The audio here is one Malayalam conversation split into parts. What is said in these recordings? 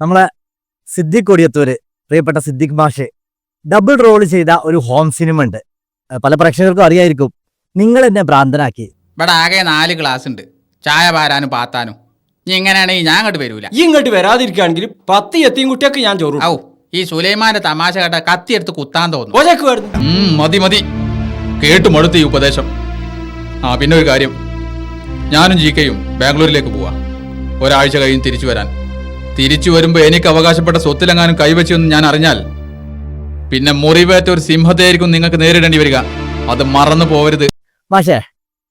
നമ്മളെ സിദ്ദിഖ് കൊടിയത്തൂര് പ്രിയപ്പെട്ട സിദ്ദിഖ് മാഷെ ഡബിൾ റോൾ ചെയ്ത ഒരു ഹോം സിനിമ ഉണ്ട്. പല പ്രേക്ഷകർക്കും അറിയായിരിക്കും. നിങ്ങൾ എന്നെ ഭ്രാന്തനാക്കി. ഇവിടെ ആകെ നാല് ക്ലാസ് ഉണ്ട്. ചായ പാരാനും പാത്താനും. നീ ഇങ്ങനെയാണെങ്കിൽ ഞാൻ അങ്ങോട്ട് വരൂല. ഈ ഇങ്ങോട്ട് വരാതിരിക്കുകയാണെങ്കിൽ പത്ത് എത്തിയും കുട്ടിയൊക്കെ ഞാൻ ചോറും ഔ ഈ സുലൈമാന്റെ തമാശ കേട്ട കത്തിയെടുത്ത് കുത്താൻ തോന്നുന്നു ഉം, മതി മതി. കേട്ടു മടുത്തു ഈ ഉപദേശം. ആ പിന്നെ ഒരു കാര്യം. ഞാനും ജി കെയും ബാംഗ്ലൂരിലേക്ക് പോവാ. ഒരാഴ്ച കഴിഞ്ഞ് തിരിച്ചു വരാൻ. തിരിച്ചു വരുമ്പോൾ എനിക്ക് അവകാശപ്പെട്ട സ്വത്തിലെങ്ങാനും കൈവച്ചെന്ന് ഞാൻ അറിഞ്ഞാൽ പിന്നെ മുറിവേറ്റ ഒരു സിംഹത്തെയായിരിക്കും നിങ്ങൾക്ക് നേരിടേണ്ടി വരിക. അത് മറന്നു പോവരുത്. മാഷേ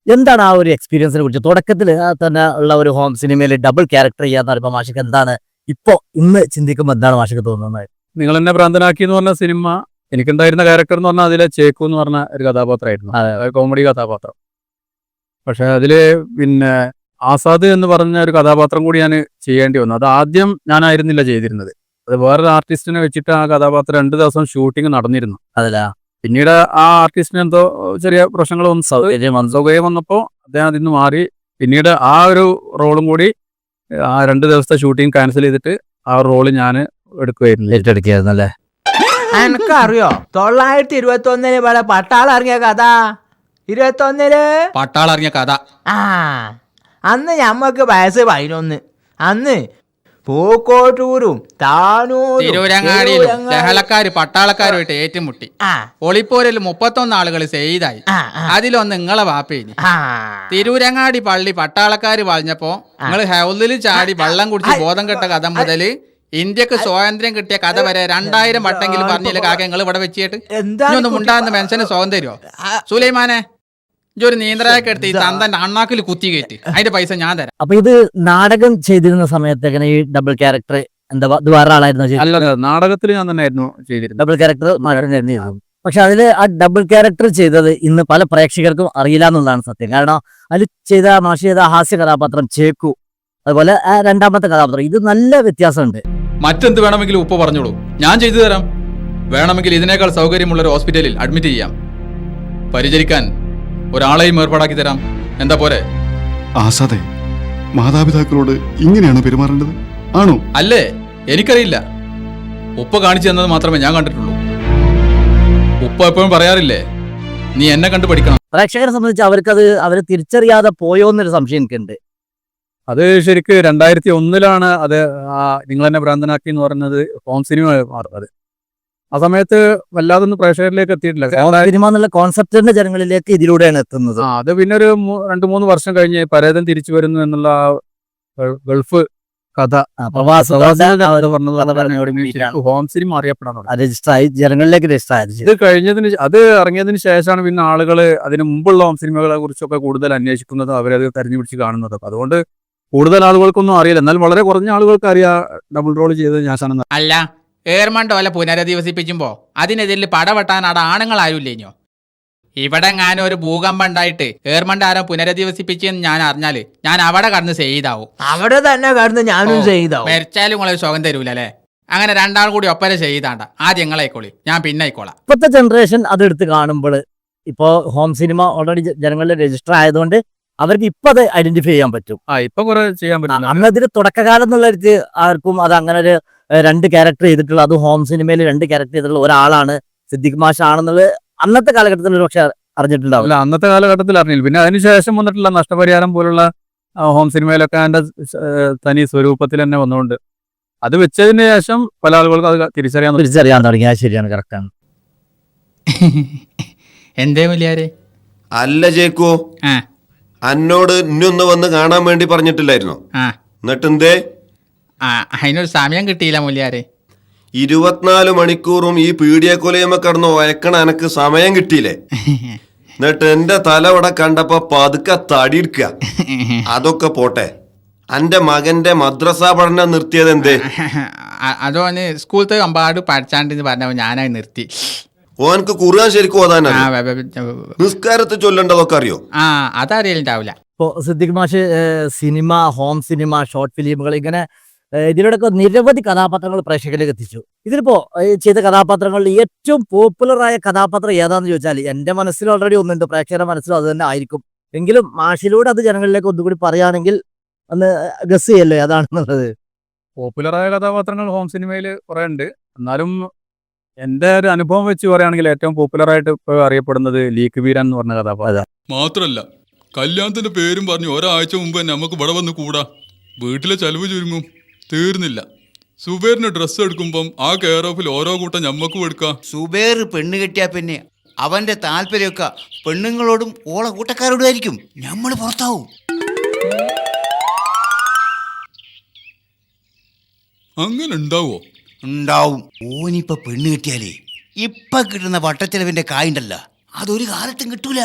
എന്താണ് ആ ഒരു എക്സ്പീരിയൻസിനെ കുറിച്ച്? തുടക്കത്തിൽ തന്നെ ഉള്ള ഒരു ഹോം സിനിമയിൽ ഡബിൾ ക്യാരക്ടർ ചെയ്യാന്ന് പറയുമ്പോൾ മാഷക്ക് എന്താണ്? ഇപ്പോ ഇന്ന് ചിന്തിക്കുമ്പോൾ എന്താണ് മാഷക്ക് തോന്നുന്നത്? നിങ്ങൾ എന്നെ ഭ്രാന്തനാക്കി എന്ന് പറഞ്ഞ സിനിമ എനിക്കുണ്ടായിരുന്ന ക്യാരക്ടർ എന്ന് പറഞ്ഞാൽ അതിലെ ചേക്കു എന്ന് പറഞ്ഞ ഒരു കഥാപാത്രമായിരുന്നു. അതെ. കോമഡി കഥാപാത്രം. പക്ഷെ അതിൽ പിന്നെ ആസാദ് എന്ന് പറഞ്ഞ ഒരു കഥാപാത്രം കൂടി ഞാൻ ചെയ്യേണ്ടി വന്നു. അത് ആദ്യം ഞാനായിരുന്നില്ല ചെയ്തിരുന്നത്. അത് വേറൊരു ആർട്ടിസ്റ്റിനെ വെച്ചിട്ട് ആ കഥാപാത്രം രണ്ട് ദിവസം ഷൂട്ടിംഗ് നടന്നിരുന്നു. അതല്ല. പിന്നീട് ആ ആർട്ടിസ്റ്റിന് എന്തോ ചെറിയ പ്രശ്നങ്ങൾ വന്നു സൗകര്യം വന്നു. വന്നപ്പോൾ അദ്ദേഹം അതിൽ നിന്ന് മാറി. പിന്നീട് ആ ഒരു റോളും കൂടി ആ രണ്ട് ദിവസത്തെ ഷൂട്ടിംഗ് ക്യാൻസൽ ചെയ്തിട്ട് ആ റോൾ ഞാൻ എടുക്കുമായിരുന്നു ഏറ്റെടുക്കുകയായിരുന്നു അല്ലേ എനക്കറിയോ? തൊള്ളായിരത്തി ഇരുപത്തി ഒന്നിന് ഇവിടെ പട്ടാളം ഇറങ്ങിയ കഥ. ഇരുപത്തി ഒന്നിൽ പട്ടാളറിഞ്ഞ കഥ. ആ. അന്ന് ഞമ്മക്ക് വയസ്സ് പതിനൊന്ന്. അന്ന് പൂക്കോട്ടൂരും താനൂരും തിരൂരങ്ങാടിയിലും തിരൂരങ്ങാടി- ലഹളക്കാര് പട്ടാളക്കാരുമായിട്ട് ഏറ്റുമുട്ടി. ഒളിപ്പോരിൽ മുപ്പത്തൊന്ന് ആളുകൾ സെയ്തായി. അതിലൊന്ന് നിങ്ങളെ വാപ്പേനി. തിരൂരങ്ങാടി പള്ളി പട്ടാളക്കാര് പറഞ്ഞപ്പോ നിങ്ങൾ ഹൗലിൽ ചാടി വെള്ളം കുടിച്ച് ബോധം കെട്ട കഥ മുതൽ ഇന്ത്യയ്ക്ക് സ്വാതന്ത്ര്യം കിട്ടിയ കഥ വരെ രണ്ടായിരം വട്ടെങ്കിലും പറഞ്ഞില്ല കാക്ക? നിങ്ങൾ ഇവിടെ വെച്ചിട്ട്? ഒന്ന് കുട്ടി- മുണ്ടാന്ന് മനുഷ്യന് സ്വാതന്ത്ര്യമോ സുലൈമാനെ. ഒരു നീന്തലൊക്കെ എടുത്ത് ഈ തന്തന്റെ അണ്ണാക്കിൽ കുത്തി കയറ്റി. അതിന്റെ പൈസ ഞാൻ തരാം. അപ്പൊ ഇത് നാടകം ചെയ്തിരുന്ന സമയത്ത് എങ്ങനെ ഈ ഡബിൾ ക്യാരക്ടർ എന്താ ഇത് വേറെ ആളായിരുന്നു അല്ല നാടകത്തിൽ ഞാൻ തന്നെയായിരുന്നു ചെയ്തിരുന്നത്. ഡബിൾ ക്യാരക്ടർ പക്ഷെ അതിൽ ആ ഡബിൾ ക്യാരക്ടർ ചെയ്തത് ഇന്ന് പല പ്രേക്ഷകർക്കും അറിയില്ല എന്നുള്ളതാണ് സത്യം. കാരണം അതിൽ ചെയ്ത മാഷി ചെയ്ത ഹാസ്യ കഥാപാത്രം ചേക്കു അതുപോലെ ആ രണ്ടാമത്തെ കഥാപാത്രം. ഇത് നല്ല വ്യത്യാസമുണ്ട്. മറ്റെന്ത് വേണമെങ്കിലും ഉപ്പ പറഞ്ഞോളൂ. ഞാൻ ചെയ്തു തരാം. വേണമെങ്കിൽ ഇതിനേക്കാൾ സൗകര്യമുള്ള ഒരു ഹോസ്പിറ്റലിൽ അഡ്മിറ്റ് ചെയ്യാം. പരിചരിക്കാൻ ഒരാളെയും ഏർപ്പാടാക്കി തരാം. എന്താ പോരെ? ആസാദേ മാതാപിതാക്കളോട് ഇങ്ങനെയാണ് പെരുമാറേണ്ടത്? ആണോ? അല്ലേ? എനിക്കറിയില്ല. ഉപ്പ കാണിച്ചു തന്നത് മാത്രമേ ഞാൻ കണ്ടിട്ടുള്ളൂ. ഉപ്പ എപ്പോഴും പറയാറില്ലേ നീ എന്നെ കണ്ടു പഠിക്കണം. പ്രേക്ഷകരെ സംബന്ധിച്ച് അവർക്കത് അവർ തിരിച്ചറിയാതെ പോയോ എന്നൊരു സംശയം എനിക്കുണ്ട്. അത് ശരിക്ക് രണ്ടായിരത്തി ഒന്നിലാണ് അത് നിങ്ങൾ എന്നെ ഭ്രാന്തനാക്കി എന്ന് പറയുന്നത് ഹോം സിനിമ മാറുന്നത് ആ സമയത്ത് വല്ലാതൊന്നും പ്രേക്ഷകരിലേക്ക് എത്തിയിട്ടില്ല. കാരണം സിനിമ എന്നുള്ള കോൺസെപ്റ്റിന്റെ ജനങ്ങളിലേക്ക് ഇതിലൂടെയാണ് എത്തുന്നത്. ആ അത് പിന്നെ ഒരു രണ്ടു മൂന്ന് വർഷം കഴിഞ്ഞ് പരേതൻ തിരിച്ചു വരുന്നു എന്നുള്ള ഗൾഫ് കഥ. ഹോം സിനിമ അറിയപ്പെടാൻ ജനങ്ങളിലേക്ക് ഇത് കഴിഞ്ഞതിന് അത് ഇറങ്ങിയതിന് ശേഷമാണ് പിന്നെ ആളുകൾ അതിന് മുമ്പുള്ള ഹോം സിനിമകളെ കുറിച്ചൊക്കെ കൂടുതൽ അന്വേഷിക്കുന്നതും അവരത് തെരഞ്ഞു പിടിച്ച് കാണുന്നതും. അതുകൊണ്ട് കൂടുതൽ ആളുകൾക്കൊന്നും അറിയില്ല. എന്നാൽ വളരെ കുറഞ്ഞ ആളുകൾക്ക് അറിയാം ഡബിൾ റോൾ ചെയ്തത് ഞാൻ അല്ല ഏർമണ്ടോല പുനരധിവസിപ്പിക്കുമ്പോ അതിനെതിരിൽ പടവെട്ടാൻ അവിടെ ആണുങ്ങൾ ആരുമില്ലേഞ്ഞോ ഇവിടെ ഞാൻ ഒരു ഭൂകമ്പം ഉണ്ടായിട്ട് ഏർമണ്ടാരം ആരോ പുനരധിവസിപ്പിച്ചെന്ന് ഞാൻ അറിഞ്ഞാൽ ഞാൻ അവിടെ കടന്ന് ചെയ്താവും അവിടെ തന്നെ കടന്ന് ഞാനും ചെയ്താവും മരിച്ചാലും നിങ്ങളെ സുഖം തരൂല അല്ലേ അങ്ങനെ രണ്ടാൾ കൂടി ഒപ്പര ചെയ്താണ്ട ആദ്യം നിങ്ങളായിക്കോളി ഞാൻ പിന്നെ ആയിക്കോളാം. ഇപ്പോഴത്തെ ജനറേഷൻ അത് എടുത്ത് കാണുമ്പോൾ ഇപ്പോൾ ഹോം സിനിമ ഓൾറെഡി ജനങ്ങളിൽ രജിസ്റ്റർ ആയതുകൊണ്ട് അവർക്ക് ഇപ്പൊ അത് ഐഡന്റിഫൈ ചെയ്യാൻ പറ്റും. ആ ഇപ്പൊ കുറെ ചെയ്യാൻ പറ്റും അന്ന് അതിന് തുടക്കകാലം എന്നുള്ള ആർക്കും അത് അങ്ങനെ ഒരു രണ്ട് ക്യാരക്ടർ ചെയ്തിട്ടുള്ള അത് ഹോം സിനിമയിൽ രണ്ട് ക്യാരക്ടർ ചെയ്തിട്ടുള്ള ഒരാളാണ് സിദ്ദിഖ് മാഷ് ആണെന്നുള്ളത് അന്നത്തെ കാലഘട്ടത്തിൽ ഒരു പക്ഷെ അറിഞ്ഞിട്ടുണ്ടാവും. അല്ല അന്നത്തെ കാലഘട്ടത്തിൽ അറിഞ്ഞില്ല. പിന്നെ അതിനുശേഷം വന്നിട്ടുള്ള നഷ്ടപരിഹാരം പോലുള്ള ഹോം സിനിമയിലൊക്കെ അതിന്റെ തനി സ്വരൂപത്തിൽ തന്നെ വന്നുകൊണ്ട്. അത് വെച്ചതിന് ശേഷം പല ആളുകൾക്കും അത് തിരിച്ചറിയാൻ. തിരിച്ചറിയാൻ തുടങ്ങി. അത് ശരിയാണ് കറക്റ്റാണ് എന്തേ വലിയാരെ അല്ല ചേക്കോ ആ. അന്നോട് ഇന്നൊന്ന് വന്ന് കാണാൻ വേണ്ടി പറഞ്ഞിട്ടില്ലായിരുന്നോ? എന്നിട്ടെന്തേ? എന്നിട്ട് എന്തേ ആ അതിനൊരു സമയം കിട്ടിയില്ല മുല്ലാരെ ഇരുപത്തിനാല് മണിക്കൂറും ഈ പീഡിയക്കൊലയമ്മ കടന്ന് വയക്കണ എനക്ക് സമയം കിട്ടിയില്ലേ? എന്നിട്ട് എന്റെ തലവിടെ കണ്ടപ്പോ പതുക്കെ തടിയെടുക്കുക അതൊക്കെ പോട്ടെ. അന്റെ മകന്റെ മദ്രസ പഠനം നിർത്തിയത് എന്തേ? അതോ സ്കൂളത്തെ അമ്പാട് പഠിച്ചാണ്ട് പറഞ്ഞപ്പോൾ ഞാനായി നിർത്തി. ഓനക്ക് കുറുകാൻ ശരിക്കും ഓതാനാ? നിസ്കാരത്തെ വെ- വെ- വെ- നിസ്കാരത്ത് അറിയോ? ആ അതറിയലുണ്ടാവില്ല ഇപ്പോൾ സിദ്ദിഖ് മാഷ് സിനിമ ഹോം സിനിമ ഷോർട്ട് ഫിലിമുകൾ ഇങ്ങനെ ഇതിലൂടെയൊക്കെ നിരവധി കഥാപാത്രങ്ങൾ പ്രേക്ഷകരിലേക്ക് എത്തിച്ചു. ഇതിലിപ്പോ ഈ ചെയ്ത കഥാപാത്രങ്ങളിൽ ഏറ്റവും പോപ്പുലറായ കഥാപാത്രം ഏതാന്ന് ചോദിച്ചാൽ എന്റെ മനസ്സിൽ ഓൾറെഡി ഒന്നുണ്ട് പ്രേക്ഷകരുടെ മനസ്സിലും അത് തന്നെ ആയിരിക്കും. എങ്കിലും മാഷിലൂടെ അത് ജനങ്ങളിലേക്ക് ഒന്നുകൂടി പറയുകയാണെങ്കിൽ ഒന്ന് ഗസ് ചെയ്യല്ലോ ഏതാണെന്നുള്ളത് പോപ്പുലറായ കഥാപാത്രങ്ങൾ ഹോം സിനിമയിൽ കുറേ ഉണ്ട്. എന്നാലും എന്റെ ഒരു അനുഭവം വെച്ച് പറയുകയാണെങ്കിൽ ഏറ്റവും പോപ്പുലറായിട്ട് ഇപ്പോൾ അറിയപ്പെടുന്നത് ലീക്ക് വീരൻ എന്ന് പറഞ്ഞ കഥാപാത്രം. മാത്രല്ല കല്യാണത്തിന്റെ പേരും പറഞ്ഞു ഒരാഴ്ച മുമ്പ് തന്നെ നമുക്ക് ഇവിടെ വന്ന് കൂടാ. വീട്ടിലെ ചെലവ് ചുരുങ്ങും. തീർന്നില്ല. സുബേറിന് ഡ്രസ്സ് എടുക്കുമ്പം ആ കെയർ ഓഫിൽ ഓരോ കൂട്ടം ഞമ്മക്കും എടുക്കാം. സുബേർ പെണ്ണ് കെട്ടിയാ പിന്നെ അവന്റെ താല്പര്യമൊക്കെ പെണ്ണുങ്ങളോടും ഓള കൂട്ടക്കാരോടും ആയിരിക്കും നമ്മൾ പുറത്താവും. അങ്ങനെ ഉണ്ടാവോ? ഉണ്ടാവും. ഓനിപ്പ പെണ്ണ് കെട്ടിയാലേ ഇപ്പൊ കിട്ടുന്ന വട്ടച്ചെലവിന്റെ കായുണ്ടല്ല അതൊരു കാലത്തും കിട്ടൂല.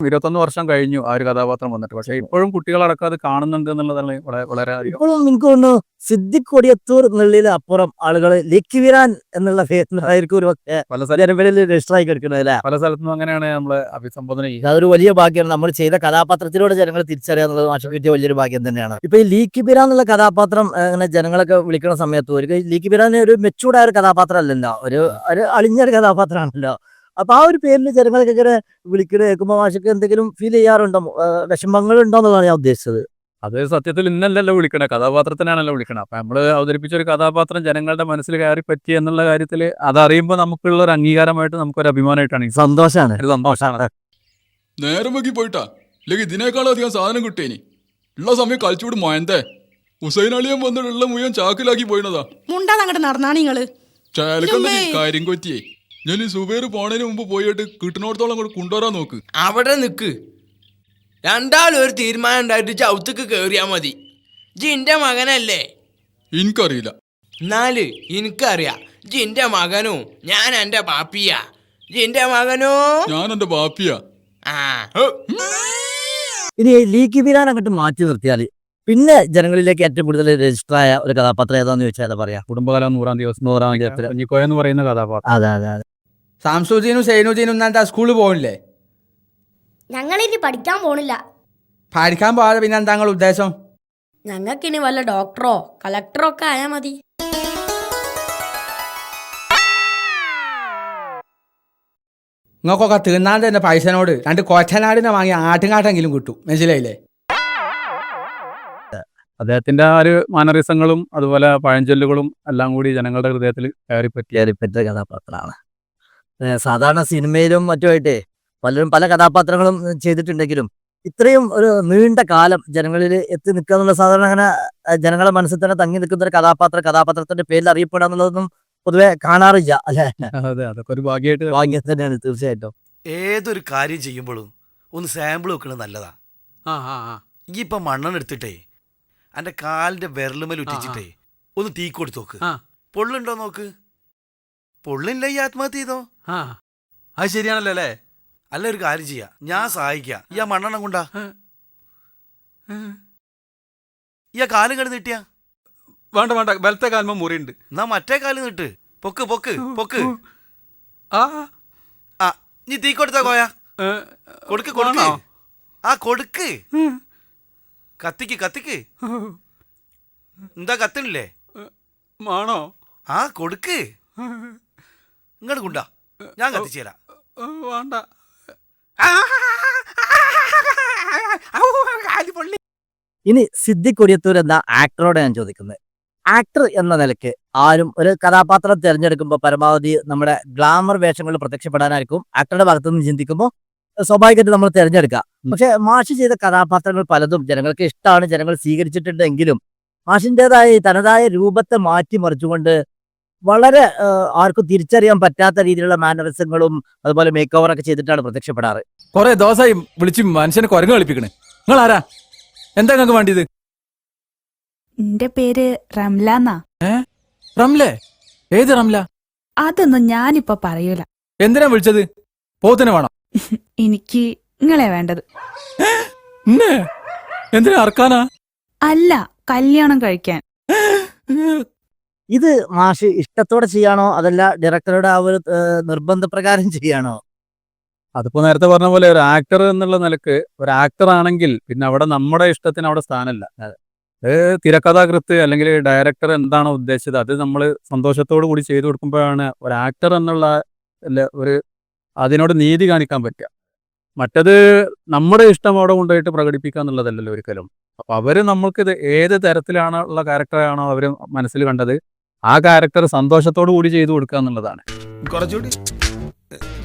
ഇരുപത്തൊന്ന് വർഷം കഴിഞ്ഞു ആ ഒരു കഥാപാത്രം വന്നിട്ട്. പക്ഷേ ഇപ്പോഴും കുട്ടികളടക്കം അത് കാണുന്നുണ്ട് എന്നുള്ളതാണ് വളരെ ഇപ്പോഴും നിങ്ങൾക്ക് തോന്നുന്നു സിദ്ദിഖ് കൊടിയത്തൂർ എന്നുള്ളതിൽ അപ്പുറം ആളുകൾ ലക്കി വീരാൻ എന്നുള്ള പേരിലായിരിക്കും ഒരു പക്ഷേ പല രജിസ്റ്റർ ആയി കിടക്കുന്നത് അല്ലേ? പല സ്ഥലത്തും അങ്ങനെയാണ് നമ്മൾ അഭിസംബോധന ചെയ്യുന്നത്. അതൊരു വലിയ ഭാഗ്യമാണ്. നമ്മൾ ചെയ്ത കഥാപാത്രത്തിലൂടെ ജനങ്ങൾ തിരിച്ചറിയാന്നുള്ളത് മാഷ കിട്ടിയ വലിയൊരു ഭാഗ്യം തന്നെയാണ്. ഇപ്പൊ ഈ ലീക്കി ബിരാൻ എന്നുള്ള കഥാപാത്രം അങ്ങനെ ഇങ്ങനെ ജനങ്ങളൊക്കെ വിളിക്കുന്ന സമയത്ത് ഒരു ലീക്കി ബിരാൻ ഒരു മെച്ചൂർഡായ ഒരു കഥാപാത്രം അല്ലല്ലോ ഒരു ഒരു അളിഞ്ഞൊരു കഥാപാത്രമാണല്ലോ. അപ്പൊ ആ ഒരു പേരിൽ ജനങ്ങളൊക്കെ ഇങ്ങനെ വിളിക്കണ കേൾക്കുമ്പോൾ മാഷക്ക് എന്തെങ്കിലും ഫീൽ ചെയ്യാറുണ്ടോ? വിഷമങ്ങൾ ഉണ്ടോ എന്നുള്ളതാണ് ഞാൻ ഉദ്ദേശിച്ചത്. അത് സത്യത്തിൽ ഇന്നല്ലല്ലോ വിളിക്കണേ കഥാപാത്രത്തിനാണല്ലോ വിളിക്കണേ. അപ്പൊ നമ്മൾ അവതരിപ്പിച്ച ഒരു കഥാപാത്രം ജനങ്ങളുടെ മനസ്സിൽ കയറി പറ്റി എന്നുള്ള കാര്യത്തിൽ അതറിയുമ്പോൾ നമുക്കുള്ള ഒരു അംഗീകാരമായിട്ട് നമുക്കൊരു അഭിമാനമായിട്ടാണ് സന്തോഷമാണ് സന്തോഷാണ്. ഒരു സന്തോഷമാണ് നേരം വൈകി പോയിട്ടാ. അല്ലെങ്കിൽ ഇതിനേക്കാളും അധികം സാധനം കിട്ടിയേനി. ഉള്ള സമയം കളിച്ചുകൂടി മോയന്തേ. ഹുസൈൻ അളിയൻ വന്നിട്ടുള്ള മുഴുവൻ ചാക്കിലാക്കി പോയിണതാ മുണ്ടാ അങ്ങോട്ട് നടന്നാണ് നിങ്ങൾ കാര്യം കൊറ്റിയേ ഞാൻ ഈ സുബേർ പോണതിന് മുമ്പ് പോയിട്ട് കിട്ടുന്നിടത്തോളം കൂടെ കൊണ്ടുവരാൻ നോക്ക്. അവിടെ നിൽക്ക് രണ്ടാളും ഒരു തീരുമാനം ഉണ്ടായിട്ട് ചവിത്തക്ക് കയറിയാ മതി. ജിന്റെ മകനല്ലേ? എനിക്കറിയില്ല. എന്നാൽ എനിക്കറിയാം. ജിന്റെ മകനോ ഞാൻ എന്റെ പാപ്പിയാ. ജിന്റെ മകനോ? ഞാൻ എന്റെ പാപ്പിയാ. ആ. ഹോ. ഇനി ലീക്കി ബിരാൻ അങ്ങോട്ട് മാറ്റി നിർത്തിയാൽ പിന്നെ ജനങ്ങളിലേക്ക് ഏറ്റവും കൂടുതൽ രജിസ്റ്റർ ആയ ഒരു കഥാപാത്രം ഏതാന്ന് ചോദിച്ചാൽ ഏതാ പറയാ? കുടുംബകാലം നൂറാം ദിവസം നൂറാം കുഞ്ഞിക്കോയ എന്ന് പറയുന്ന കഥാപാത്രം. അതെ അതെ അതെ. സാംസുദ്ദീനും സൈനുദ്ദീനും എന്നാ സ്കൂളിൽ പോകില്ലേ ഞങ്ങളിനി പഠിക്കാൻ പോണില്ല. പഠിക്കാൻ പോകാതെ പിന്നെ എന്താ നിങ്ങളുടെ ഉദ്ദേശം? ഞങ്ങൾക്കിനി വല്ല ഡോക്ടറോ കളക്ടറോ ഒക്കെ ആയാ മതി. നിങ്ങൾക്കൊക്കെ തിന്നാൻ തന്നെ പൈസനോട് രണ്ട് കൊച്ചനാടിനെ വാങ്ങി ആട്ടുകാട്ടെങ്കിലും കിട്ടും. മനസ്സിലായില്ലേ? അദ്ദേഹത്തിന്റെ ആ ഒരു മാനറിസങ്ങളും അതുപോലെ പഴഞ്ചൊല്ലുകളും എല്ലാം കൂടി ജനങ്ങളുടെ ഹൃദയത്തിൽ കയറിപ്പറ്റിയ പറ്റി കഥാപാത്രമാണ്. സാധാരണ സിനിമയിലും മറ്റുമായിട്ടേ പലരും പല കഥാപാത്രങ്ങളും ചെയ്തിട്ടുണ്ടെങ്കിലും ഇത്രയും ഒരു നീണ്ട കാലം ജനങ്ങളിൽ എത്തി നിൽക്കുക എന്നുള്ള സാധാരണ അങ്ങനെ ജനങ്ങളുടെ മനസ്സിൽ തന്നെ തങ്ങി നിൽക്കുന്ന ഒരു കഥാപാത്ര കഥാപാത്രത്തിന്റെ പേരിൽ അറിയപ്പെടുക എന്നുള്ളതൊന്നും പൊതുവെ കാണാറില്ല അല്ലെ? അതെ അതൊക്കെ ഒരു ഭാഗ്യമായിട്ട് ഭാഗ്യം തന്നെയാണ് തീർച്ചയായിട്ടും. ഏതൊരു കാര്യം ചെയ്യുമ്പോഴും ഒന്ന് സാമ്പിൾ വെക്കണത് നല്ലതാ. ആ ആ ആ. ഈ ഇപ്പൊ മണ്ണെണ്ണ എടുത്തിട്ടേ എന്റെ കാലിന്റെ വിരലുമേൽ ഉറ്റിച്ചിട്ടേ ഒന്ന് തീ കൊടുത്തു നോക്ക്. ആ. പൊള്ളുണ്ടോ നോക്ക്? പൊള്ളില്ല ഈ ആത്മഹത്യ ചെയ്തോ? ആ. അത് ശരിയാണല്ലോ അല്ലേ? അല്ല ഒരു കാര്യം ചെയ്യാ. ഞാൻ സഹായിക്കാം. ഈ ആ മണ്ണെണ്ണം കൊണ്ടാ. ഈ ആ. കാലും കിടന്ന് നീട്ടിയാ വേണ്ട വേണ്ട. ബലത്തെ കാൽമ മുറിയുണ്ട്. എന്നാ മറ്റേ കാൽ നീട്ട് പൊക്ക് പൊക്ക് പൊക്ക്. ആ. ആ നീ തീ കൊടുത്താ കോയ? കൊടുക്ക് കൊടുക്കണോ ആ കൊടുക്ക്. കത്തിക്ക് കത്തിക്ക്. എന്താ കത്തണില്ലേ? വേണോ? ആ കൊടുക്ക്. ഇങ്ങോട്ട് കൊണ്ടാ ഞാൻ കത്തിച്ചു തരാം വേണ്ട. ഇനി സിദ്ദിഖ് കൊടിയത്തൂർ എന്ന ആക്ടറോട് ഞാൻ ചോദിക്കുന്നത്. ആക്ടർ എന്ന നിലയ്ക്ക് ആരും ഒരു കഥാപാത്രം തിരഞ്ഞെടുക്കുമ്പോൾ പരമാവധി നമ്മുടെ ഗ്ലാമർ വേഷങ്ങളിൽ പ്രത്യക്ഷപ്പെടാനായിരിക്കും. ആക്ടറുടെ ഭാഗത്തു നിന്ന് ചിന്തിക്കുമ്പോൾ സ്വാഭാവികമായിട്ട് നമ്മൾ തിരഞ്ഞെടുക്കുക. പക്ഷെ മാഷ് ചെയ്ത കഥാപാത്രങ്ങൾ പലതും ജനങ്ങൾക്ക് ഇഷ്ടമാണ്. ജനങ്ങൾ സ്വീകരിച്ചിട്ടുണ്ടെങ്കിലും മാഷിന്റെതായ തനതായ രൂപത്തെ മാറ്റിമറിച്ചുകൊണ്ട് വളരെ ആർക്കും തിരിച്ചറിയാൻ പറ്റാത്ത രീതിയിലുള്ള മാനറിസങ്ങളും അതുപോലെ മേക്ക് ഓവർ ഒക്കെ ചെയ്തിട്ടാണ് പ്രത്യക്ഷപ്പെടാറ്. കൊറേ ദിവസമായി വിളിച്ച് മനുഷ്യനെ കുരങ്ങ് കളിപ്പിക്കണേ. നിങ്ങൾ ആരാ എന്താ നിങ്ങൾക്ക് വേണ്ടിയത്? എന്റെ പേര് റംല എന്നാ റംലേ? ഏത് റംല? അതൊന്നും ഞാനിപ്പൊ പറയൂല. എന്തിനാ വിളിച്ചത്? പോത്തിനെ വേണം? എനിക്ക് നിങ്ങളെ വേണ്ടത്. എന്തിനാ അർക്കാനാ? അല്ല കല്യാണം കഴിക്കാൻ. ഇത് മാഷ് ഇഷ്ടത്തോടെ ചെയ്യാണോ? അതല്ല ഡയറക്ടറുടെ ആ ഒരു നിർബന്ധപ്രകാരം ചെയ്യാണോ? അതിപ്പോ നേരത്തെ പറഞ്ഞ പോലെ ഒരു ആക്ടർ എന്നുള്ള നിലയ്ക്ക് ഒരു ആക്ടർ ആണെങ്കിൽ പിന്നെ അവിടെ നമ്മുടെ ഇഷ്ടത്തിന് അവിടെ സ്ഥാനമല്ല. തിരക്കഥാകൃത്ത് അല്ലെങ്കിൽ ഡയറക്ടർ എന്താണോ ഉദ്ദേശിച്ചത് അത് നമ്മൾ സന്തോഷത്തോടു കൂടി ചെയ്തു കൊടുക്കുമ്പോഴാണ് ഒരു ആക്ടർ എന്നുള്ള ഒരു അതിനോട് നീതി കാണിക്കാൻ പറ്റുക. മറ്റത് നമ്മുടെ ഇഷ്ടം അവിടെ കൊണ്ടുപോയിട്ട് പ്രകടിപ്പിക്കുക എന്നുള്ളതല്ലല്ലോ ഒരിക്കലും. അപ്പൊ അവർ നമ്മൾക്ക് ഇത് ഏത് തരത്തിലാണുള്ള ക്യാരക്ടറാണോ അവർ മനസ്സിൽ കണ്ടത് ആ ക്യാരക്ടർ സന്തോഷത്തോടു കൂടി ചെയ്തു കൊടുക്കുക എന്നുള്ളതാണ്. കുറച്ചുകൂടി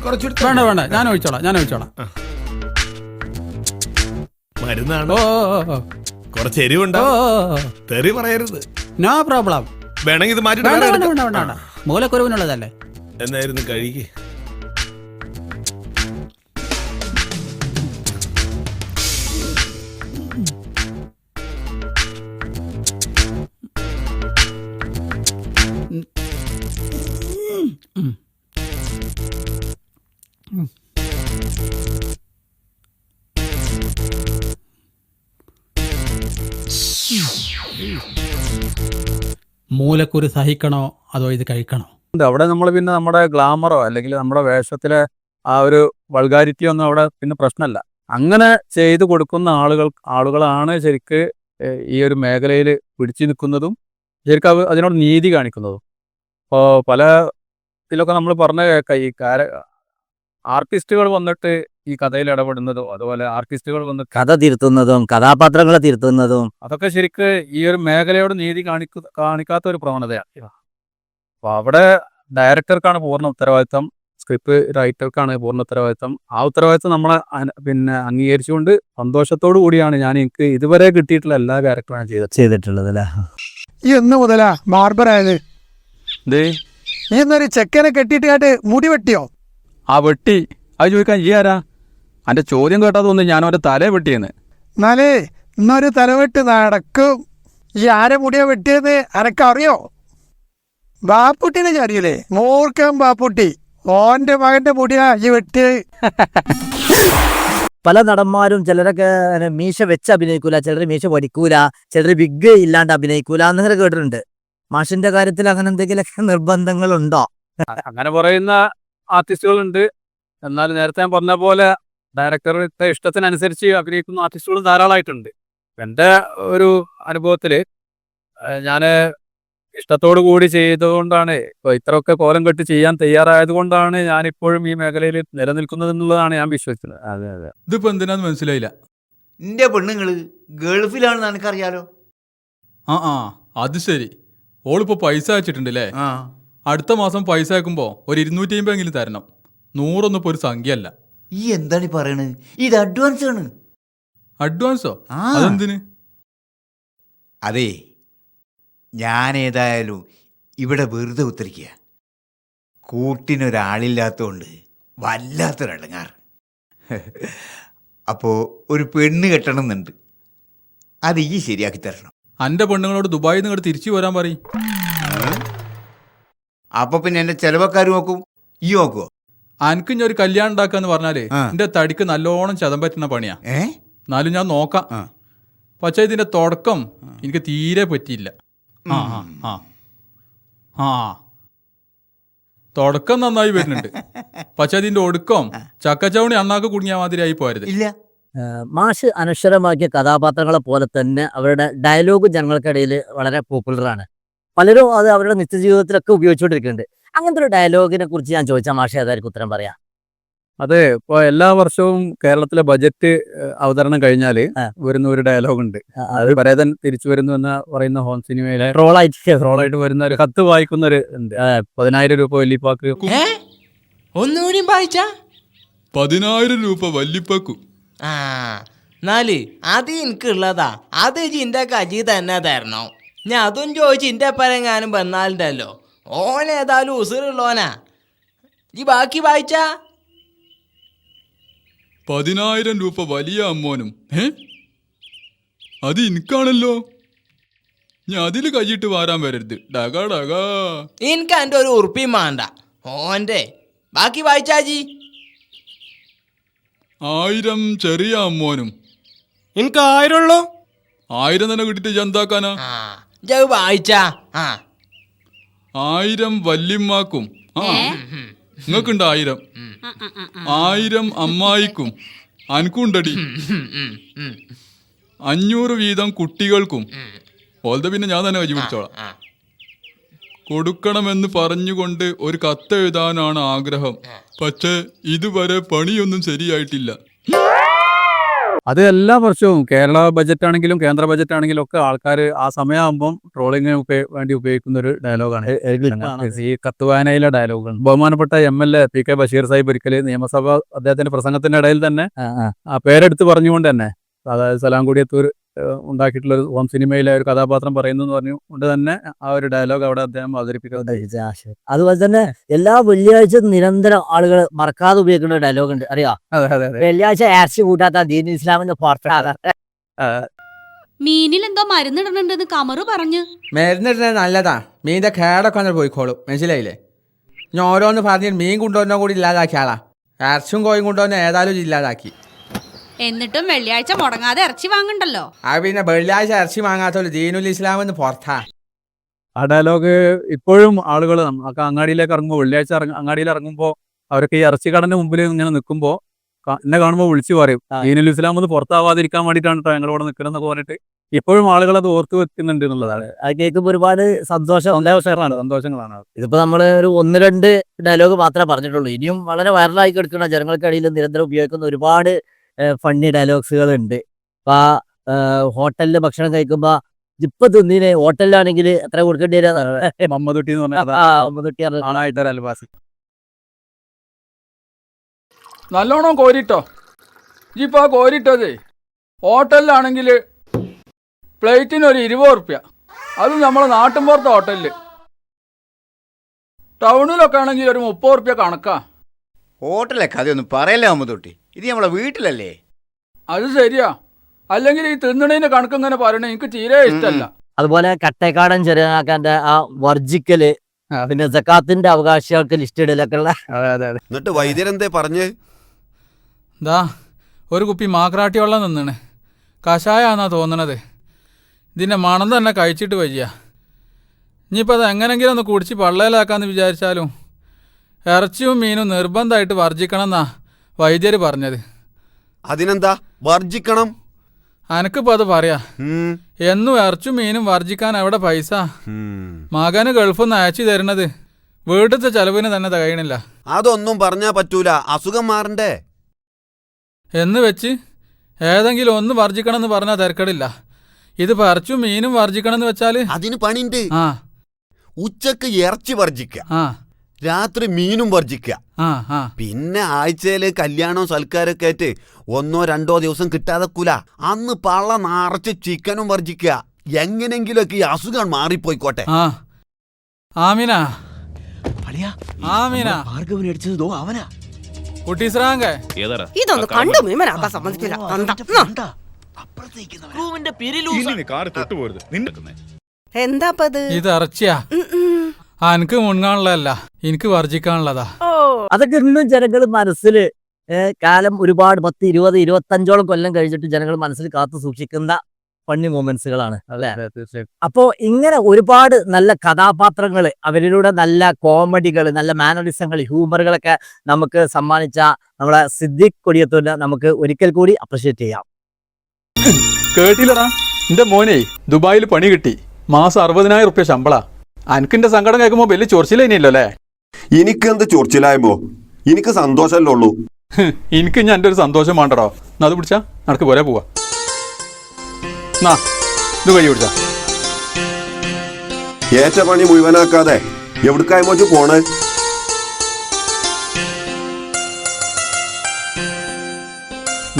കുറച്ചുകൂടി വേണ്ട വേണ്ട ഞാൻ ഒഴിച്ചോളാം ഞാൻ ഒഴിച്ചോളാം. മരുന്നാണോ? ഓ കുറച്ച് എരിവുണ്ടോ. തെറി പറയരുത്. No problem. വേണമെങ്കിൽ ഇത് മാറ്റി മൂലക്കുറവിനുള്ളതല്ലേ എന്നായിരുന്നു കഴുകി? മൂലക്കുരു സഹിക്കണോ അതോ ഇത് കഴിക്കണോ? അവിടെ നമ്മൾ പിന്നെ നമ്മുടെ ഗ്ലാമറോ അല്ലെങ്കിൽ നമ്മുടെ വേഷത്തിലെ ആ ഒരു വൾഗാരിറ്റി ഒന്നും അവിടെ പിന്നെ പ്രശ്നമല്ല. അങ്ങനെ ചെയ്തു കൊടുക്കുന്ന ആളുകൾ ആളുകളാണ് ശരിക്ക് ഈ ഒരു മേഖലയിൽ പിടിച്ചു നിൽക്കുന്നതും ശരിക്കും അവ അതിനോട് നീതി കാണിക്കുന്നതും. ഇപ്പോൾ പല ഇതിലൊക്കെ നമ്മൾ പറഞ്ഞ കേൾക്കാം ഈ കാര ആർട്ടിസ്റ്റുകൾ വന്നിട്ട് ഈ കഥയിൽ ഇടപെടുന്നതും അതുപോലെ ആർട്ടിസ്റ്റുകൾ വന്ന് കഥ തിരുത്തുന്നതും കഥാപാത്രങ്ങളെ തിരുത്തുന്നതും. അതൊക്കെ ശരിക്ക് ഈ ഒരു മേഖലയോട് നീതി കാണിക്ക കാണിക്കാത്ത ഒരു പ്രവണതയാണ് അപ്പൊ അവിടെ ഡയറക്ടർക്കാണ് പൂർണ ഉത്തരവാദിത്തം സ്ക്രിപ്റ്റ് റൈറ്റർക്കാണ് പൂർണ ഉത്തരവാദിത്തം. ആ ഉത്തരവാദിത്തം നമ്മളെ പിന്നെ അംഗീകരിച്ചുകൊണ്ട് സന്തോഷത്തോടു കൂടിയാണ് ഞാൻ എനിക്ക് ഇതുവരെ കിട്ടിയിട്ടുള്ള എല്ലാ ക്യാരക്ടറാണ് ചെയ്തത്. ചെയ്തിട്ടുള്ളത് അല്ലേ? എന്ന് മുതലാ ബാർബർ ആയത് ദേ. ഈ എന്നൊരു ചെക്കനെ കെട്ടിയിട്ട് കേട്ട് മുടി വെട്ടിയോ? ആ വെട്ടി. അത് ചോദിക്കാൻ ഈ ആരാ? എന്റെ ചോദ്യം കേട്ടാ തോന്നുന്നു ഞാൻ അവന്റെ തല വെട്ടിയെന്ന്. എന്നാലേ ഇന്നൊരു തലവെട്ട് നടക്കും. ഈ ആരെ മുടിയാ വെട്ടിയത് അനക്കറിയോ? ബാപ്പുട്ടിനെ അറിയില്ലേ മൂർഖൻ ബാപ്പുട്ടി. ഓന്റെ മകന്റെ മുടിയാ ഈ വെട്ടിയത് പല നടന്മാരും ചിലരൊക്കെ മീശ വെച്ച് അഭിനയിക്കൂല ചിലർ മീശ പഠിക്കൂല ചിലർ ബിഗ് ഇല്ലാണ്ട് അഭിനയിക്കൂല എന്നൊക്കെ കേട്ടിട്ടുണ്ട്. മാഷിന്റെ കാര്യത്തിൽ അങ്ങനെ എന്തെങ്കിലുമൊക്കെ നിർബന്ധങ്ങളുണ്ടോ? അങ്ങനെ പറയുന്ന ആർട്ടിസ്റ്റുകളുണ്ട്. എന്നാൽ നേരത്തെ ഞാൻ പറഞ്ഞ പോലെ ഡയറക്ടറുടെ ഇഷ്ടത്തിനനുസരിച്ച് അഭിനയിക്കുന്ന ആർട്ടിസ്റ്റുകൾ ധാരാളമായിട്ടുണ്ട്. എന്റെ ഒരു അനുഭവത്തിൽ ഞാൻ ഇഷ്ടത്തോടു കൂടി ചെയ്തുകൊണ്ടാണ് ഇപ്പോൾ ഇത്രയൊക്കെ കോലം കെട്ടി ചെയ്യാൻ തയ്യാറായത് കൊണ്ടാണ് ഞാൻ ഇപ്പോഴും ഈ മേഖലയിൽ നിലനിൽക്കുന്നത് എന്നുള്ളതാണ് ഞാൻ വിശ്വസിക്കുന്നത്. അതെ അതെ. ഇതിപ്പോ എന്തിനാന്ന് മനസ്സിലായില്ല. നിന്റെ പെണ്ണുങ്ങൾ ഗൾഫിലാണെന്ന് എനിക്കറിയാലോ ആ ആ. അത് ശരി. ഓളിപ്പോ പൈസ അയച്ചിട്ടുണ്ടല്ലേ? ആ. അടുത്ത മാസം പൈസ ആക്കുമ്പോ ഒരു ഇരുന്നൂറ്റി അമ്പതെങ്കിലും തരണം. നൂറൊന്നും ഇപ്പൊ ഒരു സംഖ്യ അല്ല ഈ എന്താണ് ഈ പറയണത് ഇത് അഡ്വാൻസ് ആണ്. അഡ്വാൻസോ ആ. അതെന്തിന്? അതെ ഞാൻ ഏതായാലും ഇവിടെ വെറുതെ ഉത്തരിക്കുക കൂട്ടിനൊരാളില്ലാത്തതുകൊണ്ട് വല്ലാത്തൊരടങ്ങാറ്. അപ്പോൾ ഒരു പെണ്ണ് കെട്ടണം എന്നുണ്ട് അത് ഈ ശരിയാക്കി തരണം. അന്റെ പെണ്ണുങ്ങളോട് ദുബായിൽ നിന്ന് ഇങ്ങോട്ട് തിരിച്ചു വരാൻ പറയും. അപ്പോൾ പിന്നെ എന്റെ ചെലവക്കാർ നോക്കും. ഈ നോക്കുവോ അനക്ക് ഇനി ഒരു കല്യാണം ഉണ്ടാക്കാന്ന് പറഞ്ഞാലേ ആ. എന്റെ തടിക്ക് നല്ലോണം ചതം പറ്റുന്ന പണിയാ. ഏ? എന്നാലും ഞാൻ നോക്കാം. ആ. പക്ഷേ ഇതിന്റെ തുടക്കം എനിക്ക് തീരെ പറ്റിയില്ല. ആ ആ ആ. ആ. തുടക്കം നന്നായി വരുന്നുണ്ട്. പക്ഷെ അതിന്റെ ഒടുക്കം ചക്കച്ചവണി അണ്ണാക്ക് കുടുങ്ങിയ മാതിരി ആയി പോരുത് ഇല്ല. മാഷ് അനശ്വരമാക്കിയ കഥാപാത്രങ്ങളെ പോലെ തന്നെ അവരുടെ ഡയലോഗ് ജനങ്ങൾക്കിടയിൽ വളരെ പോപ്പുലറാണ്. പലരും അത് അവരുടെ നിത്യജീവിതത്തിലൊക്കെ ഉപയോഗിച്ചുകൊണ്ടിരിക്കുന്നുണ്ട്. അങ്ങനത്തെ ഒരു ഡയലോഗിനെ കുറിച്ച് ഞാൻ ചോദിച്ചാൽ മാഷെ അതായിരിക്കും ഉത്തരം പറയാം? അതെ ഇപ്പൊ എല്ലാ വർഷവും കേരളത്തിലെ ബജറ്റ് അവതരണം കഴിഞ്ഞാൽ. വരുന്ന ഒരു ഡയലോഗ് ഉണ്ട്. അത് പരേതൻ തിരിച്ചു വരുന്നു എന്ന് പറയുന്ന ഹോം സിനിമയിലെ ട്രോളായിട്ട് റോളായിട്ട് വരുന്ന ഒരു കത്ത് വായിക്കുന്ന ഒരു ഉണ്ട് പതിനായിരം രൂപ വല്ലിപ്പാക്ക്. ഏ? ഒന്നുകൂടി വായിച്ചാ? പതിനായിരം രൂപ വല്യപ്പാക്കു ആ എന്നാൽ അത് എനിക്കുള്ളതാ. അത് ജിന്റെ കജി തന്നെ തരണോ. ഞാൻ അതും ചോദിച്ച് ഇന്റെ പരങ്ങാനും വന്നാലുണ്ടല്ലോ. ഓൻ ഏതായാലും ഉസിറുള്ളോനാ ഈ ബാക്കി വായിച്ച? പതിനായിരം രൂപ വലിയ അമ്മോനും ഏ അത് എനിക്കാണല്ലോ ഞാൻ അതിൽ കൈയിട്ട് വാരാൻ വരരുത്. ഡകാ ഡകാ എനിക്ക് എന്റെ ഒരു ഉറുപ്പിയും വേണ്ട ഓന്റെ ബാക്കി വായിച്ചാജി ആയിരം ചെറിയ അമ്മോനും. എനിക്ക് ഉള്ളോ ആയിരം തന്നെ കിട്ടിട്ട് എന്താക്കാനാ? ആ. ജവ് വായിച്ച. ആ. ആയിരം വല്യമ്മാക്കും. ആ. നിങ്ങൾക്കുണ്ട് ആയിരം? ആയിരം അമ്മായിക്കും. അനക്കുണ്ടടി. അഞ്ഞൂറ് വീതം കുട്ടികൾക്കും. ഓൾത പിന്നെ ഞാൻ തന്നെ കൈ പിടിച്ചോളാം. കൊടുക്കണമെന്ന് പറഞ്ഞുകൊണ്ട് ഒരു കത്ത് എഴുതാനാണ് ആഗ്രഹം പക്ഷേ ഇതുവരെ പണിയൊന്നും ശരിയായിട്ടില്ല. അത് എല്ലാ വർഷവും കേരള ബജറ്റ് ആണെങ്കിലും കേന്ദ്ര ബജറ്റ് ആണെങ്കിലും ഒക്കെ ആൾക്കാർ ആ സമയമാകുമ്പം ട്രോളിങ്ങിന് വേണ്ടി ഉപയോഗിക്കുന്ന ഒരു ഡയലോഗാണ് ഈ കത്തുവാനയിലെ ഡയലോഗാണ് ബഹുമാനപ്പെട്ട M L A P K Basheer Sahib ഒരിക്കൽ നിയമസഭ അദ്ദേഹത്തിന്റെ പ്രസംഗത്തിന്റെ ഇടയിൽ തന്നെ ആ പേരെടുത്ത് പറഞ്ഞുകൊണ്ട് തന്നെ അതായത് സലാം കൊടിയത്തൂർ ഏഹ്, ഉണ്ടാക്കിയിട്ടുള്ള ഒരു ഹോം സിനിമയിലെ ഒരു കഥാപാത്രം പറയുന്നു പറഞ്ഞു. കൊണ്ട് തന്നെ ആ ഒരു ഡയലോഗ് അവിടെ അദ്ദേഹം അവതരിപ്പിക്കുന്നത് അതുപോലെ തന്നെ എല്ലാ വെള്ളിയാഴ്ച നിരന്തരം ആളുകൾ മറക്കാതെ ഉപയോഗിക്കുന്ന ഡയലോഗ് ഉണ്ട്. അറിയാ? അതെ അതെ അതെ. വെള്ളിയാഴ്ച കൂട്ടാത്ത ദീൻ ഇസ്ലാമിന്റെ മീനിൽ എന്തോ മരുന്നിടുന്നുണ്ടെന്ന് കമറു പറഞ്ഞു. മരുന്നിടുന്നത് നല്ലതാ. മീന്റെ കേടൊക്കെ അങ്ങനെ പോയിക്കോളും. മനസ്സിലായില്ലേ? ഞാൻ ഓരോന്ന് പറഞ്ഞിട്ട് മീൻ കൊണ്ടുവന്ന കൂടി ഇല്ലാതാക്കിയാളാ ഇറച്ചും കോയും കൊണ്ടുവന്ന ഏതായാലും ഇല്ലാതാക്കി. എന്നിട്ടും വെള്ളിയാഴ്ച മുടങ്ങാതെ ഇറച്ചി വാങ്ങണ്ടല്ലോ. ആ പിന്നെ വെള്ളിയാഴ്ച ഇറച്ചി വാങ്ങാത്തോൽ ദീനുൽ ഇസ്ലാം എന്ന് പുറത്താ. ആ ഡയലോഗ് ഇപ്പോഴും ആളുകൾ നമുക്ക് അങ്ങാടിയിലേക്ക് ഇറങ്ങുമ്പോൾ വെള്ളിയാഴ്ച ഇറങ്ങ അങ്ങാടിയിൽ ഇറങ്ങുമ്പോൾ അവരൊക്കെ ഈ ഇറച്ചി കടന്റെ മുമ്പിൽ ഇങ്ങനെ നിൽക്കുമ്പോൾ എന്നെ കാണുമ്പോൾ വിളിച്ചു പറയും. ദീനുൽ ഇസ്ലാം ഒന്ന് പുറത്താവാതിരിക്കാൻ വേണ്ടിയിട്ടാണ് കേട്ടോ ഞങ്ങൾ ഇവിടെ നിൽക്കുന്നതെന്നൊക്കെ പറഞ്ഞിട്ട് ഇപ്പോഴും ആളുകൾ അത് ഓർത്ത് വെക്കുന്നുണ്ട് എന്നുള്ളതാണ്. അത് കേൾക്കുമ്പോൾ ഒരുപാട് സന്തോഷം സന്തോഷങ്ങളാണ് സന്തോഷങ്ങളാണ്. ഇതിപ്പോ നമ്മൾ ഒരു ഒന്ന് രണ്ട് ഡയലോഗ് മാത്രമേ പറഞ്ഞിട്ടുള്ളൂ. ഇനിയും വളരെ വൈറലായി കിടക്കുന്ന ജനങ്ങൾക്കിടയിൽ നിരന്തരം ഉപയോഗിക്കുന്ന ഒരുപാട് ഫണ്ണി ഡയലോഗ്സുകൾ ഉണ്ട് അപ്പൊ ആ ഹോട്ടലിൽ ഭക്ഷണം കഴിക്കുമ്പോൾ ഇപ്പൊ തിന്നിന് ഹോട്ടലിലാണെങ്കിൽ എത്ര കൊടുക്കേണ്ടി വരാ? മമ്മദുട്ടി എന്ന് പറഞ്ഞാൽ അൽവാസി നല്ലോണം കോരിട്ടോ. ഇപ്പൊ ആ കോരിട്ടത്. ഹോട്ടലിലാണെങ്കിൽ പ്ലേറ്റിന് ഒരു ഇരുപത് ഉറുപ്യ അത് നമ്മളെ നാട്ടിൻപുറത്തെ ഹോട്ടലിൽ ടൗണിലൊക്കെ ആണെങ്കിൽ ഒരു മുപ്പത് ഉറുപ്യ കണക്കാ. ഹോട്ടലൊക്കെ അതൊന്നും പറയല്ലേ അമ്മതൊട്ടി ഇത് നമ്മളെ വീട്ടിലല്ലേ? അത് ശരിയാ. അല്ലെങ്കിൽ ഈ തിന്നണേന്റെ കണക്ക് ഇങ്ങനെ പറയണേ എനിക്ക് തീരെ ഇഷ്ടമല്ല അതുപോലെ കട്ടേക്കാടൻ ചെറിയാക്കാന്റെ ആ വർജിക്കൽ പിന്നെ ജക്കാത്തിന്റെ അവകാശികൾക്ക് ലിസ്റ്റ് ഇടലൊക്കെ ഉള്ള അതെ അതെ അതെ. എന്നിട്ട് വൈദ്യരെന്തേ പറഞ്ഞ്? ദാ ഒരു കുപ്പി മാക്രാട്ടി വെള്ളം നിന്നാണ്. കഷായാന്നാ തോന്നണത്. ഇതിന്റെ മണം തന്നെ കഴിച്ചിട്ട് വയ്യ. ഇനിയിപ്പോൾ അത് എങ്ങനെങ്കിലും ഒന്ന് കുടിച്ച് പള്ളയിലാക്കാന്ന് വിചാരിച്ചാലും ഇറച്ചിയും മീനും നിർബന്ധമായിട്ട് വർജിക്കണം എന്നാ വൈദ്യർ പറഞ്ഞത്. അതിനെന്താ? വർജിക്കണം അനക്കിപ്പോ അത് പറയാ. എന്നും ഇറച്ചും മീനും വർജിക്കാൻ അവിടെ പൈസ. മകന് ഗൾഫിൽ നിന്ന് അയച്ചു തരണത് വീട്ടിലത്തെ ചെലവിന് തന്നെ തകയണില്ല. അതൊന്നും പറഞ്ഞാ പറ്റൂല. അസുഖം മാറണ്ടേ? എന്ന് വെച്ച് ഏതെങ്കിലും ഒന്ന് വർജിക്കണം എന്ന് പറഞ്ഞാൽ തിരക്കടില്ല. ഇത് പറിച്ചും മീനും വർജിക്കണം എന്ന് വെച്ചാൽ അതിന് പണിണ്ട്. ആ. ഉച്ചയ്ക്ക് ഇറച്ചി വർജിക്ക ആ. രാത്രി മീനും വർജിക്ക. ആ ആ. പിന്നെ ആഴ്ചയിൽ കല്യാണവും സൽക്കാരൊക്കെ ആയിട്ട് ഒന്നോ രണ്ടോ ദിവസം കിട്ടാതെക്കൂല അന്ന് പള്ള നിറച്ച് ചിക്കനും വർജിക്ക. എങ്ങനെങ്കിലൊക്കെ ഈ അസുഖം മാറിപ്പോയിക്കോട്ടെ. ആ. ആമിന. ആമിന. ഭാർഗവൻ അടിച്ചതോ അവനാ. കുട്ടീസ്രാങ്ക ഇതൊന്ന് കണ്ടു മീമനാക്കാൻ സമ്മതിക്കില്ല എന്താപ്പത്? ഇത് ഇറച്ചിയാ. ആ എനിക്ക് മുൻകാണുള്ളതല്ല. എനിക്ക് വർജിക്കാനുള്ളതാ. ഓ. അതൊക്കെ ഇന്നും ജനങ്ങൾ മനസ്സിൽ കാലം ഒരുപാട് പത്ത് ഇരുപത് ഇരുപത്തഞ്ചോളം കൊല്ലം കഴിഞ്ഞിട്ട് ജനങ്ങൾ മനസ്സിൽ കാത്തു സൂക്ഷിക്കുന്ന ഫണ്ണി മൂമെന്റ്സുകളാണ് അല്ലെ? അപ്പോൾ ഇങ്ങനെ ഒരുപാട് നല്ല കഥാപാത്രങ്ങൾ അവരിലൂടെ നല്ല കോമഡികൾ നല്ല മാനറിസങ്ങൾ ഹ്യൂമറുകളൊക്കെ നമുക്ക് സമ്മാനിച്ച നമ്മളെ സിദ്ദിഖ് കൊടിയത്തൂരിനെ നമുക്ക് ഒരിക്കൽ കൂടി അപ്രിഷ്യേറ്റ് ചെയ്യാം. കേട്ടില്ലടാ. എന്റെ മോനെ ദുബായിൽ പണി കിട്ടി. മാസം അറുപതിനായിരം റുപ്യ ശമ്പള. അനക്കിന്റെ സങ്കടം കേൾക്കുമ്പോ വലിയ ചൊറിച്ചിലേനിയല്ലോ അല്ലേ? എനിക്ക് എന്ത് ചൊറിച്ചിലായ്മോ എനിക്ക് സന്തോഷമല്ലേ ഉള്ളൂ. എനിക്ക് ഞാൻ എന്റെ ഒരു സന്തോഷം വേണ്ടടോ. എന്നാ അത് പിടിച്ചാ? നടക്ക് പോരെ പോവാ. എന്നാ ഇത് കഴി പിടിച്ചാ. ഏറ്റ പണി മുഴുവനാക്കാതെ എവിടക്കായ മോച്ച് പോണേ?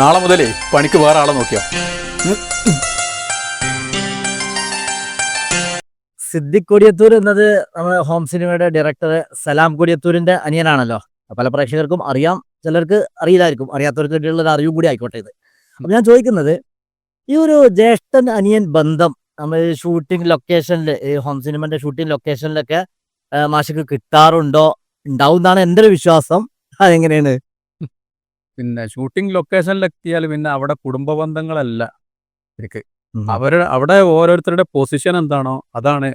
നാളെ മുതലേ പണിക്ക് വേറെ ആളെ നോക്കിയോ? സിദ്ദിഖ് കൊടിയത്തൂർ എന്നത് നമ്മുടെ ഹോം സിനിമയുടെ ഡയറക്ടർ സലാം കൊടിയത്തൂരിന്റെ അനിയനാണല്ലോ. പല പ്രേക്ഷകർക്കും അറിയാം ചിലർക്ക് അറിയില്ലായിരിക്കും അറിയാത്തവർക്ക് വേണ്ടിയുള്ള ഒരു അറിവും കൂടി ആയിക്കോട്ടെ ഇത്. അപ്പൊ ഞാൻ ചോദിക്കുന്നത് ഈ ഒരു ജ്യേഷ്ഠൻ അനിയൻ ബന്ധം നമ്മൾ ഷൂട്ടിംഗ് ലൊക്കേഷനിൽ ഈ ഹോം സിനിമന്റെ ഷൂട്ടിംഗ് ലൊക്കേഷനിലൊക്കെ മാഷിക്ക് കിട്ടാറുണ്ടോ? ഉണ്ടാവും എന്നാണ് എന്റെ ഒരു വിശ്വാസം. അതെങ്ങനെയാണ്? പിന്നെ ഷൂട്ടിംഗ് ലൊക്കേഷനിലെത്തിയാൽ പിന്നെ അവിടെ കുടുംബ ബന്ധങ്ങളല്ല അവരുടെ അവിടെ ഓരോരുത്തരുടെ പൊസിഷൻ എന്താണോ അതാണ്.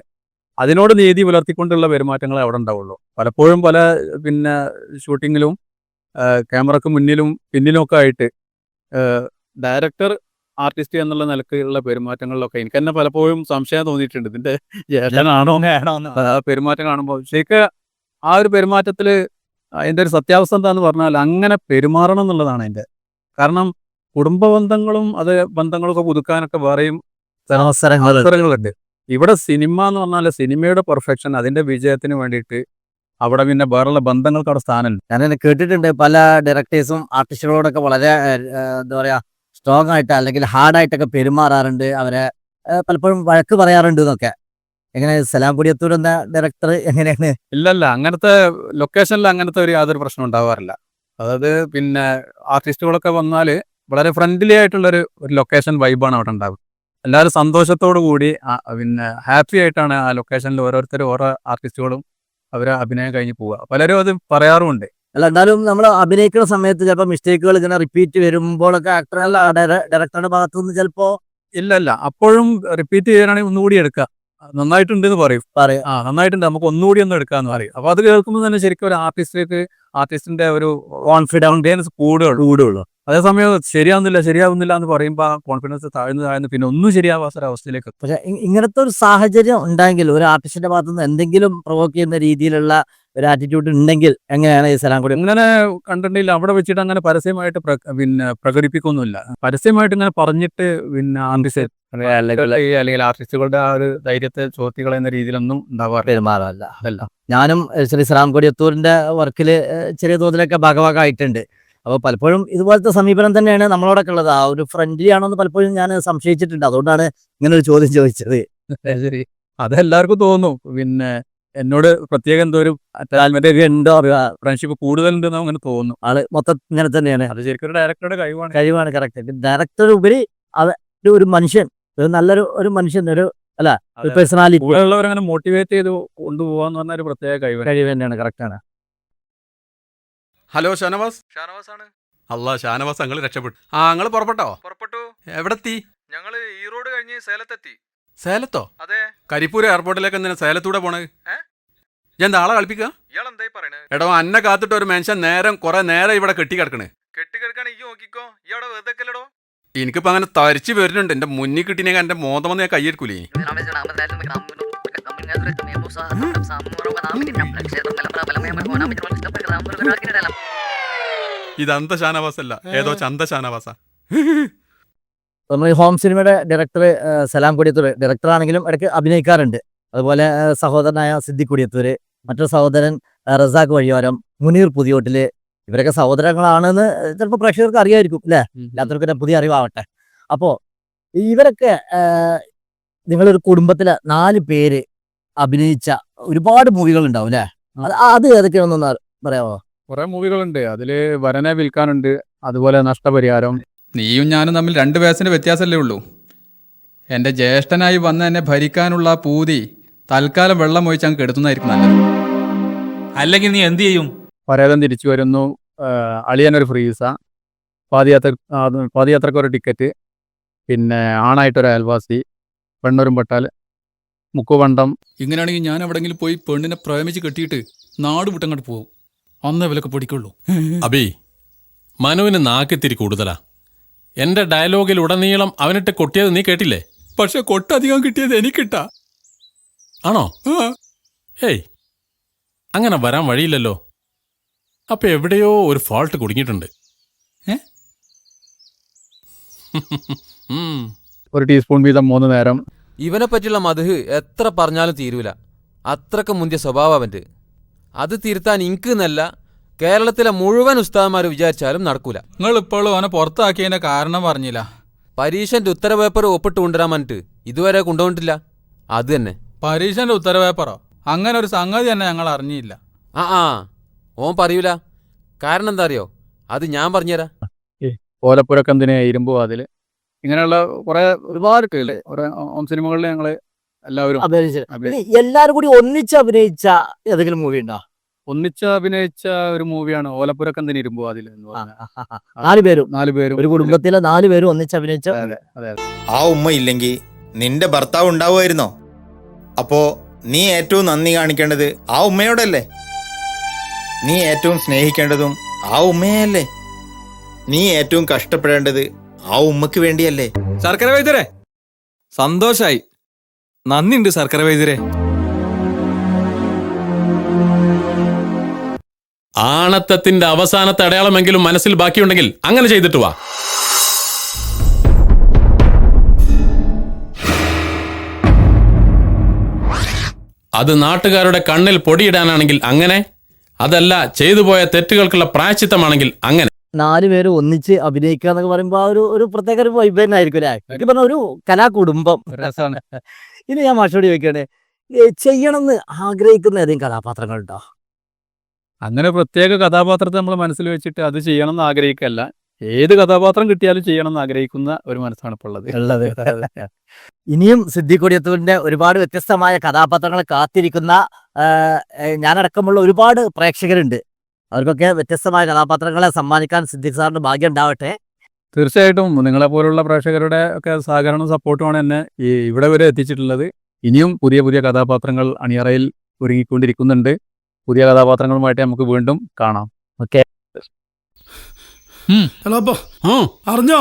അതിനോട് നീതി പുലർത്തിക്കൊണ്ടുള്ള പെരുമാറ്റങ്ങളെ അവിടെ ഉണ്ടാവുള്ളൂ. പലപ്പോഴും പല പിന്നെ ഷൂട്ടിങ്ങിലും ക്യാമറക്ക് മുന്നിലും പിന്നിലും ഒക്കെ ആയിട്ട് ഡയറക്ടർ ആർട്ടിസ്റ്റ് എന്നുള്ള നിലക്കുള്ള പെരുമാറ്റങ്ങളിലൊക്കെ എനിക്ക് തന്നെ പലപ്പോഴും സംശയം തോന്നിയിട്ടുണ്ട്. ഇതിന്റെ ജ്യേഷ്ഠനാണോ ആ പെരുമാറ്റം കാണുമ്പോൾ ശരിക്ക് ആ ഒരു പെരുമാറ്റത്തിൽ അതിന്റെ ഒരു സത്യാവസ്ഥ എന്താന്ന് പറഞ്ഞാൽ അങ്ങനെ പെരുമാറണം എന്നുള്ളതാണ് അതിന്റെ കാരണം കുടുംബ ബന്ധങ്ങളും അത് ബന്ധങ്ങളൊക്കെ പുതുക്കാനൊക്കെ വേറെയും അവസരങ്ങളുണ്ട് ഇവിടെ സിനിമ എന്ന് പറഞ്ഞാൽ സിനിമയുടെ പെർഫെക്ഷൻ അതിന്റെ വിജയത്തിന് വേണ്ടിയിട്ട് അവിടെ പിന്നെ വേറെയുള്ള ബന്ധങ്ങൾക്ക് അവിടെ സ്ഥാനമുണ്ട്. ഞാനിങ്ങനെ കേട്ടിട്ടുണ്ട് പല ഡയറക്ടേഴ്സും ആർട്ടിസ്റ്റുകളോടൊക്കെ വളരെ എന്താ പറയാ സ്ട്രോങ് ആയിട്ട് അല്ലെങ്കിൽ ഹാർഡായിട്ടൊക്കെ പെരുമാറാറുണ്ട്. അവരെ പലപ്പോഴും വഴക്ക് പറയാറുണ്ട് എന്നൊക്കെ. എങ്ങനെ സലാം കുടിയത്തൂർ എന്ന ഡയറക്ടർ എങ്ങനെയാണ്? ഇല്ലല്ല അങ്ങനത്തെ ലൊക്കേഷനിൽ അങ്ങനത്തെ ഒരു യാതൊരു പ്രശ്നം ഉണ്ടാവാറില്ല. അതായത് പിന്നെ ആർട്ടിസ്റ്റുകളൊക്കെ വന്നാൽ വളരെ ഫ്രണ്ട്ലി ആയിട്ടുള്ളൊരു ഒരു ലൊക്കേഷൻ വൈബാണ് അവിടെ ഉണ്ടാവുക. എല്ലാവരും സന്തോഷത്തോടു കൂടി പിന്നെ ഹാപ്പി ആയിട്ടാണ് ആ ലൊക്കേഷനിൽ ഓരോരുത്തരും ഓരോ ആർട്ടിസ്റ്റുകളും അവരെ അഭിനയം കഴിഞ്ഞ് പോവുക. പലരും അത് പറയാറുമുണ്ട്. അല്ല എന്നാലും നമ്മൾ അഭിനയിക്കുന്ന സമയത്ത് ചിലപ്പോൾ മിസ്റ്റേക്കുകൾ ഇങ്ങനെ റിപ്പീറ്റ് വരുമ്പോഴൊക്കെ ആക്ടറല്ല ഡയറക്ടറുടെ ഭാഗത്തു നിന്ന് ചിലപ്പോ ഇല്ല ഇല്ല. അപ്പോഴും റിപ്പീറ്റ് ചെയ്യാനാണെങ്കിൽ ഒന്നുകൂടി എടുക്കുക. നന്നായിട്ടുണ്ട് എന്ന് പറയും. പറയും. ആ നന്നായിട്ടുണ്ട്. നമുക്ക് ഒന്നുകൂടി ഒന്ന് എടുക്കാന്ന് പറയും. അപ്പൊ അത് കേൾക്കുമ്പോൾ തന്നെ ശരിക്കും ഒരു ആർട്ടിസ്റ്റിലേക്ക് ആർട്ടിസ്റ്റിന്റെ ഒരു കോൺഫിഡൻസ് കൂടുകയുള്ളൂ കൂടുള്ളൂ അതേസമയം ശരിയാവുന്നില്ല ശരിയാവുന്നില്ല എന്ന് പറയുമ്പോൾ കോൺഫിഡൻസ് താഴ്ന്നു താഴ്ന്നു പിന്നെ ഒന്നും ശരിയാവാത്ത അവസ്ഥയിലേക്ക്. പക്ഷെ ഇങ്ങനത്തെ ഒരു സാഹചര്യം ഉണ്ടെങ്കിൽ ഒരു ആർട്ടിസ്റ്റിന്റെ ഭാഗത്തു നിന്ന് എന്തെങ്കിലും പ്രൊവോക്ക് ചെയ്യുന്ന രീതിയിലുള്ള ഒരു ആറ്റിറ്റ്യൂഡ് ഉണ്ടെങ്കിൽ എങ്ങനെയാണ് ഈ സലാം കൂടി? അങ്ങനെ കണ്ടിട്ടില്ല. അവിടെ വെച്ചിട്ട് അങ്ങനെ പരസ്യമായിട്ട് പിന്നെ പ്രകടിപ്പിക്കൊന്നുമില്ല. പരസ്യമായിട്ട് ഇങ്ങനെ പറഞ്ഞിട്ട് പിന്നെ ആർട്ടിസ്റ്റ് അല്ലെങ്കിൽ ആർട്ടിസ്റ്റുകളുടെ ആ ഒരു ധൈര്യത്തെ ചോദ്യങ്ങൾ എന്ന രീതിയിലൊന്നും ഉണ്ടാവാറില്ല. പെരുമാറല്ല അതല്ല. ഞാനും ശ്രീ സലാം കൊടിയത്തൂരിന്റെ വർക്കിൽ ചെറിയ തോതിലൊക്കെ ഭാഗഭാഗമായിട്ടുണ്ട് അപ്പോൾ പലപ്പോഴും ഇതുപോലത്തെ സമീപനം തന്നെയാണ് നമ്മളോടൊക്കെ ഉള്ളത്. ആ ഒരു ഫ്രണ്ട്ലി ആണോ എന്ന് പലപ്പോഴും ഞാൻ സംശയിച്ചിട്ടുണ്ട്. അതുകൊണ്ടാണ് ഇങ്ങനെ ഒരു ചോദ്യം ചോദിച്ചത്. ശരി. അതെല്ലാവർക്കും തോന്നും. പിന്നെ എന്നോട് പ്രത്യേകം എന്തോ ഒരു താല്പര്യം ഉണ്ടോ ഫ്രണ്ട്ഷിപ്പ് കൂടുതലുണ്ടെന്ന് അങ്ങനെ തോന്നുന്നു ആൾ മൊത്തം ഇങ്ങനെ തന്നെയാണ്. അത് ശരിക്കും ഒരു ഡയറക്ടറുടെ കഴിവാണ്. കഴിവാണ് കറക്റ്റ് ഡയറക്ടർ ഉപരി അത് ഒരു- ഒരു മനുഷ്യൻ. ഒരു നല്ലൊരു ഒരു മനുഷ്യൻ ഒരു അല്ല ഒരു പേഴ്സണാലിറ്റി ഉള്ളവരങ്ങനെ മോട്ടിവേറ്റ് ചെയ്ത് കൊണ്ടുപോകാന്ന് പറഞ്ഞ ഒരു പ്രത്യേക കഴിവ് കഴിവ് തന്നെയാണ് കറക്റ്റാണ് ഹലോ ഷാനവാസ്. ഷാനവാസ് ആണ് അല്ല ഷാനവാസ് ഞങ്ങൾ രക്ഷപ്പെട്ടു. ആ ഞങ്ങൾ പുറപ്പെട്ടോ? പുറപ്പെട്ടു. എവിടെത്തി? ഞങ്ങൾ ഈറോഡ് കഴിഞ്ഞ് സേലത്തെത്തി. സേലത്തോ? അതെ. കരിപ്പൂർ എയർപോർട്ടിലേക്ക് എന്തിനാ സേലത്തൂടെ പോണത് ഞാൻ ആളെ കളിപ്പിക്കുക ഇയാളെന്തായി പറയണേ? എടോ അന്നെ കാത്തിട്ട് ഒരു മനുഷ്യൻ നേരം കുറെ നേരം ഇവിടെ കെട്ടി കിടക്കണേ കെട്ടി ഈ നോക്കിക്കോ. ഇയാളെ വെറുതെ എനിക്കിപ്പോ അങ്ങനെ തരിച്ചു വരുന്നുണ്ട്. എന്റെ മുന്നിൽ കിട്ടിനെ എന്റെ മോതമെന്ന് ഞാൻ ഷാനവാസ് അല്ല ഏതോ ചന്ത ഷാനവാസ നമ്മൾ ഹോം സിനിമയുടെ ഡയറക്ടർ സലാം കൊടിയത്തൂർ ഡയറക്ടർ ആണെങ്കിലും ഇടയ്ക്ക് അഭിനയിക്കാറുണ്ട്. അതുപോലെ സഹോദരനായ സിദ്ദിഖ് കൊടിയത്തൂര് മറ്റൊരു സഹോദരൻ റസാഖ് വഴിയോരം മുനീർ പുതിയോട്ടിൽ. ഇവരൊക്കെ സഹോദരങ്ങളാണെന്ന് ചിലപ്പോൾ പ്രേക്ഷകർക്ക് അറിയായിരിക്കും അല്ലേ? എല്ലാത്തവർക്കും പുതിയ അറിവാവട്ടെ. അപ്പോ ഇവരൊക്കെ നിങ്ങളൊരു കുടുംബത്തിലെ നാല് പേര് അഭിനയിച്ച ഒരുപാട് മൂവികൾ ഉണ്ടാവും അല്ലേ അത് ഏതൊക്കെയാണെന്ന് ഏതൊക്കെയാണെന്നൊന്ന് പറയാമോ? കുറെ മൂവികളുണ്ട് അതിൽ വരനെ വിൽക്കാനുണ്ട്. അതുപോലെ നഷ്ടപരിഹാരം. നീയും ഞാനും തമ്മിൽ രണ്ട് വയസ്സിന്റെ വ്യത്യാസമല്ലേ ഉള്ളൂ. എന്റെ ജ്യേഷ്ഠനായി വന്ന് എന്നെ ഭരിക്കാനുള്ള പൂതി തൽക്കാലം വെള്ളം ഒഴിച്ച് അങ്ങ് കെടുത്തുന്നതായിരിക്കും നല്ലത്. അല്ലെങ്കിൽ നീ എന്ത് ചെയ്യും? പരേതം തിരിച്ചു വരുന്നു. അളിയനൊരു ഫ്രീസ പാദയാത്ര പാദയാത്രക്കൊരു ടിക്കറ്റ് പിന്നെ ആണായിട്ടൊരു അയൽവാസി. പെണ്ണൊരും പട്ടാൽ മുക്കുവണ്ടം. ഇങ്ങനെയാണെങ്കിൽ ഞാൻ എവിടെങ്കിലും പോയി പെണ്ണിനെ പ്രേമിച്ച് കെട്ടിയിട്ട് നാട് വിട്ടങ്ങോട്ട് പോകും അന്നേ വിലക്ക് പൊടിക്കുള്ളൂ. അബി മനുവിന് നാക്കിത്തിരി കൂടുതലാ. എന്റെ ഡയലോഗിൽ ഉടനീളം അവനിട്ട് കൊട്ടിയത് നീ കേട്ടില്ലേ? പക്ഷെ കൊട്ടധികം കിട്ടിയത് എനിക്കിട്ടാ. ആണോ? ഏയ് അങ്ങനെ വരാൻ വഴിയില്ലല്ലോ. അപ്പൊ എവിടെയോ ഒരു ഫോൾട്ട് കുടുങ്ങിയിട്ടുണ്ട്. ഒരു ടീസ്പൂൺ വീതം മൂന്ന് നേരം. ഇവനെ പറ്റിയുള്ള മധു എത്ര പറഞ്ഞാലും തീരൂല. അത്രയ്ക്ക് മുന്തിയ സ്വഭാവം അവന്റെ. അത് തിരുത്താൻ ഇൻക്ക് എന്നല്ല കേരളത്തിലെ മുഴുവൻ ഉസ്താദന്മാർ വിചാരിച്ചാലും നടക്കൂല. നിങ്ങൾ ഇപ്പോഴും അവനെ പുറത്താക്കിയതിന്റെ കാരണം പറഞ്ഞില്ല പരീക്ഷന്റെ ഉത്തരപേപ്പർ ഒപ്പിട്ട് കൊണ്ടുവരാൻ പറഞ്ഞിട്ട് ഇതുവരെ കൊണ്ടുവന്നിട്ടില്ല. അത് തന്നെ. പരീക്ഷന്റെ ഉത്തരപേപ്പറോ? അങ്ങനെ ഒരു സംഗതി തന്നെ ഞങ്ങൾ അറിഞ്ഞില്ല. ആ ആ. ഓൻ പറയൂല. കാരണം എന്താ അറിയോ? അത് ഞാൻ പറഞ്ഞുതരാം. ഓലപ്പുരക്കെന്തിനെ ഇരുമ്പോ അതിൽ ഇങ്ങനെയുള്ള കുറെ ഒരുപാട് കുറെ ഹോം സിനിമകളിൽ ഞങ്ങൾ എല്ലാവരും എല്ലാരും കൂടി ഒന്നിച്ച് അഭിനയിച്ച ഏതെങ്കിലും മൂവി ഉണ്ടോ? ഒന്നിച്ച് അഭിനയിച്ച ഒരു മൂവിയാണ് ഓലപ്പുരക്കന്തിന് ഇരുമ്പു അതിൽ എന്ന് പറഞ്ഞ നാല് പേരും. നാല് പേരും. ഒരു കുടുംബത്തിലെ നാല് പേരും ഒന്നിച്ച് അഭിനയിച്ച അതെ അതെ. ആ ഉമ്മ ഇല്ലെങ്കിൽ നിന്റെ ഭർത്താവ് ഉണ്ടാവുമായിരുന്നോ? അപ്പോ നീ ഏറ്റവും നന്ദി കാണിക്കേണ്ടത് ആ ഉമ്മയോടല്ലേ? നീ ഏറ്റവും സ്നേഹിക്കേണ്ടതും ആ ഉമ്മയല്ലേ? നീ ഏറ്റവും കഷ്ടപ്പെടേണ്ടത് ആ ഉമ്മക്ക് വേണ്ടിയല്ലേ? ശർക്കര വൈദ്യരെ സന്തോഷായി. നന്ദിയുണ്ട് ശർക്കര വൈദ്യരെ ആണത്തത്തിന്റെ അവസാനത്തെ അടയാളമെങ്കിലും മനസ്സിൽ ബാക്കിയുണ്ടെങ്കിൽ അങ്ങനെ ചെയ്തിട്ട് വാ. അത് നാട്ടുകാരുടെ കണ്ണിൽ പൊടിയിടാനാണെങ്കിൽ അങ്ങനെ. അതല്ല ചെയ്തു പോയ തെറ്റുകൾക്കുള്ള പ്രായച്ചിത്തമാണെങ്കിൽ അങ്ങനെ. നാല് പേര് ഒന്നിച്ച് അഭിനയിക്കുക എന്നൊക്കെ പറയുമ്പോൾ ആ ഒരു ഒരു പ്രത്യേക ഒരു വൈബ് തന്നെ ആയിരിക്കും അല്ലേ? എനിക്ക് പറഞ്ഞ ഒരു കലാകുടുംബം. രസമാണ്. ഇനി ഞാൻ മാഷോട് ചോദിക്കണേ ചെയ്യണം എന്ന് ആഗ്രഹിക്കുന്ന ഏതെങ്കിലും കഥാപാത്രങ്ങളുണ്ടോ? അങ്ങനെ പ്രത്യേക കഥാപാത്രത്തെ നമ്മൾ മനസ്സിൽ വെച്ചിട്ട് അത് ചെയ്യണം എന്ന് ആഗ്രഹിക്കല്ല. ഏത് കഥാപാത്രം കിട്ടിയാലും ചെയ്യണം എന്ന് ആഗ്രഹിക്കുന്ന ഒരു മനസ്സാണ് ഇപ്പോൾ ഉള്ളത്. ഉള്ളത് ഇനിയും സിദ്ധിക്കൊടിയത്തൂരിന്റെ ഒരുപാട് വ്യത്യസ്തമായ കഥാപാത്രങ്ങൾ കാത്തിരിക്കുന്ന ഞാനടക്കമുള്ള ഒരുപാട് പ്രേക്ഷകരുണ്ട്. അവർക്കൊക്കെ വ്യത്യസ്തമായ കഥാപാത്രങ്ങളെ സമ്മാനിക്കാൻ സിദ്ദിഖ് സാറിന് ഭാഗ്യം ഉണ്ടാവട്ടെ. തീർച്ചയായിട്ടും നിങ്ങളെ പോലുള്ള പ്രേക്ഷകരുടെ ഒക്കെ സഹകരണവും സപ്പോർട്ടുമാണ് എന്നെ ഈ ഇവിടെ വരെ എത്തിച്ചിട്ടുള്ളത്. ഇനിയും പുതിയ പുതിയ കഥാപാത്രങ്ങൾ അണിയറയിൽ ഒരുങ്ങിക്കൊണ്ടിരിക്കുന്നുണ്ട്. പുതിയ കഥാപാത്രങ്ങളുമായിട്ട് നമുക്ക് വീണ്ടും കാണാം. ഓക്കെ. ഹലോ അപ്പൊ. അറിഞ്ഞോ?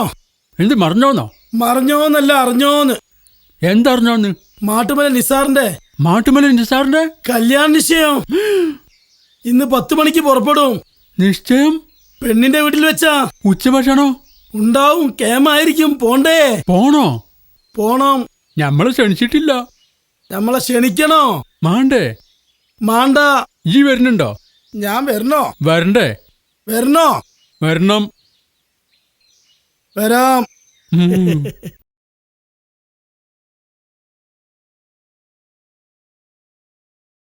എന്ത് മറിഞ്ഞോന്നോ? മറിഞ്ഞോന്നല്ല അറിഞ്ഞോന്ന്. എന്തറിഞ്ഞോന്ന്? മാട്ടുമല നിസാറിന്റെ മാട്ടുമല നിസാറിന്റെ? കല്യാണ നിശ്ചയം. ഇന്ന് പത്ത് മണിക്ക് പുറപ്പെടും. നിശ്ചയം. പെണ്ണിന്റെ വീട്ടിൽ വെച്ചാ. ഉച്ചഭക്ഷണോ? ഉണ്ടാവും കേമായിരിക്കും പോണ്ടേ. പോണോ? പോണം. ഞമ്മളെ ക്ഷണിച്ചിട്ടില്ല. നമ്മളെ ക്ഷണിക്കണോ? മാണ്ടേ. മാണ്ട. ഈ വരുന്നുണ്ടോ? ഞാൻ വരണോ? വരണ്ടേ. വരണോ? വരണം. വരാം.